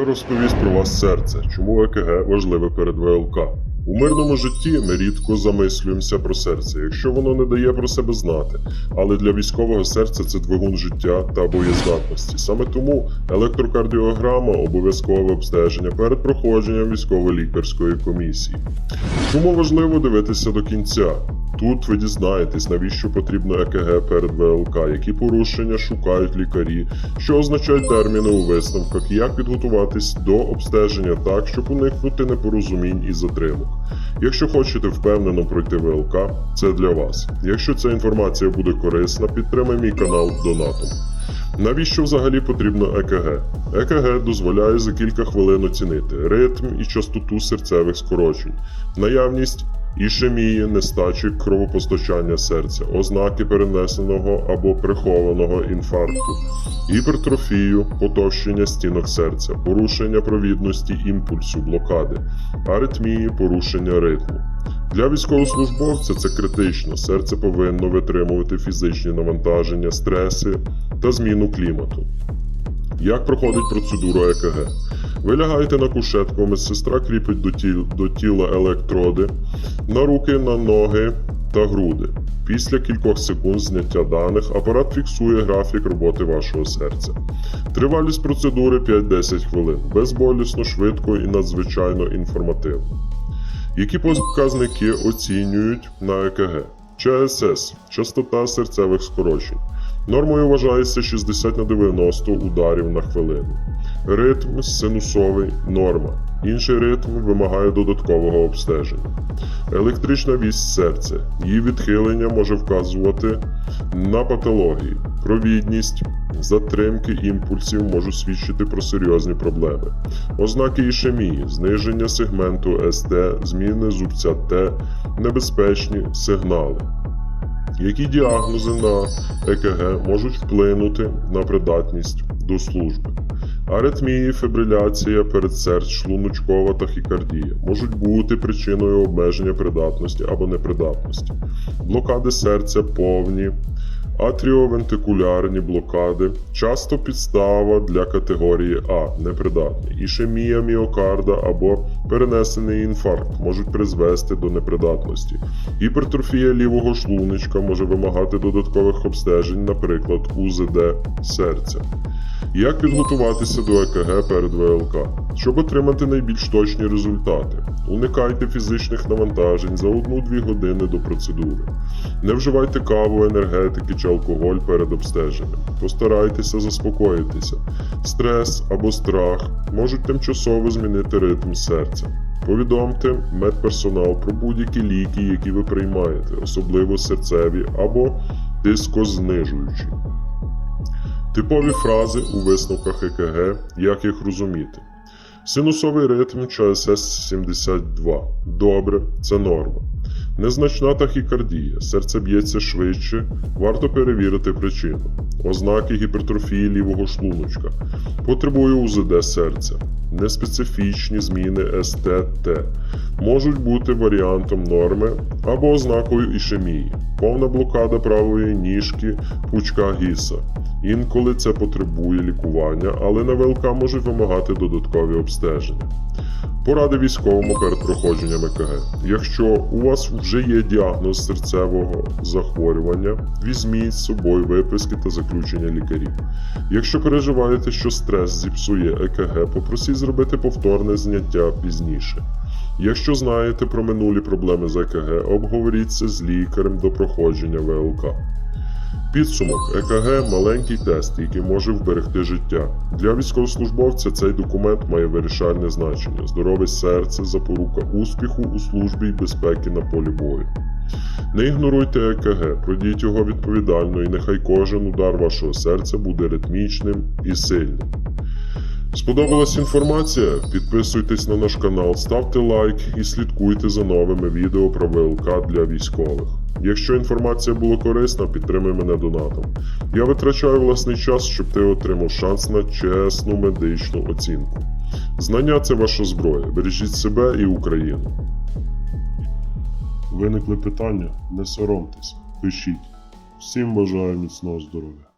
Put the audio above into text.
Що розповість про вас серце? Чому ЕКГ важливе перед ВЛК? У мирному житті ми рідко замислюємося про серце, якщо воно не дає про себе знати. Але для військового серця це двигун життя та боєздатності. Саме тому електрокардіограма обов'язкове обстеження перед проходженням військово-лікарської комісії. Чому важливо дивитися до кінця? Тут ви дізнаєтесь, навіщо потрібно ЕКГ перед ВЛК, які порушення шукають лікарі, що означають терміни у висновках, як підготуватись до обстеження так, щоб уникнути непорозумінь і затримок. Якщо хочете впевнено пройти ВЛК, це для вас. Якщо ця інформація буде корисна, підтримай мій канал донатом. Навіщо взагалі потрібно ЕКГ? ЕКГ дозволяє за кілька хвилин оцінити ритм і частоту серцевих скорочень, наявність ішемії, нестачі кровопостачання серця, ознаки перенесеного або прихованого інфаркту, гіпертрофію, потовщення стінок серця, порушення провідності імпульсу, блокади, аритмії, порушення ритму. Для військовослужбовця це критично. Серце повинно витримувати фізичні навантаження, стреси та зміну клімату. Як проходить процедура ЕКГ? Ви лягаєте на кушетку, медсестра кріпить до, тіл, до тіла електроди, на руки, на ноги та груди. Після кількох секунд зняття даних апарат фіксує графік роботи вашого серця. Тривалість процедури 5-10 хвилин, безболісно, швидко і надзвичайно інформативно. Які показники оцінюють на ЕКГ? ЧСС частота серцевих скорочень. Нормою вважається 60 на 90 ударів на хвилину. Ритм синусовий норма. Інший ритм вимагає додаткового обстеження. Електрична вість серця. Її відхилення може вказувати на патології. Провідність, затримки імпульсів можуть свідчити про серйозні проблеми. Ознаки ішемії, зниження сегменту СТ, зміни зубця Т, небезпечні сигнали. Які діагнози на ЕКГ можуть вплинути на придатність до служби? Аритмії, фібриляція, передсердь, шлуночкова тахікардія можуть бути причиною обмеження придатності або непридатності, блокади серця повні, атріовентикулярні блокади, часто підстава для категорії А непридатний, ішемія міокарда або перенесений інфаркт можуть призвести до непридатності. Гіпертрофія лівого шлуночка може вимагати додаткових обстежень, наприклад, УЗД серця. Як підготуватися до ЕКГ перед ВЛК? Щоб отримати найбільш точні результати, уникайте фізичних навантажень за 1-2 години до процедури. Не вживайте каву, енергетики чи алкоголь перед обстеженням. Постарайтеся заспокоїтися. Стрес або страх можуть тимчасово змінити ритм серця. Повідомте медперсонал про будь-які ліки, які ви приймаєте, особливо серцеві або тискознижуючі. Типові фрази у висновках ЕКГ, як їх розуміти. Синусовий ритм ЧСС 72. Добре, це норма. Незначна тахікардія, серце б'ється швидше, варто перевірити причину. Ознаки гіпертрофії лівого шлуночка. Потребує УЗД серця. Неспецифічні зміни СТТ можуть бути варіантом норми або ознакою ішемії, повна блокада правої ніжки, пучка гіса. Інколи це потребує лікування, але на ВЛК можуть вимагати додаткові обстеження. Поради військовому перед проходженням ЕКГ. Якщо у вас вже є діагноз серцевого захворювання, візьміть з собою виписки та заключення лікарів. Якщо переживаєте, що стрес зіпсує ЕКГ, попросіть зробити повторне зняття пізніше. Якщо знаєте про минулі проблеми з ЕКГ, обговоріться з лікарем до проходження ВЛК. Підсумок ЕКГ маленький тест, який може вберегти життя. Для військовослужбовця цей документ має вирішальне значення: здорове серце, запорука успіху у службі і безпеки на полі бою. Не ігноруйте ЕКГ, пройдіть його відповідально, і нехай кожен удар вашого серця буде ритмічним і сильним. Сподобалась інформація? Підписуйтесь на наш канал, ставте лайк і слідкуйте за новими відео про ВЛК для військових. Якщо інформація була корисна, підтримай мене донатом. Я витрачаю власний час, щоб ти отримав шанс на чесну медичну оцінку. Знання це ваша зброя. Бережіть себе і Україну. Виникли питання? Не соромтеся, пишіть. Всім бажаю міцного здоров'я.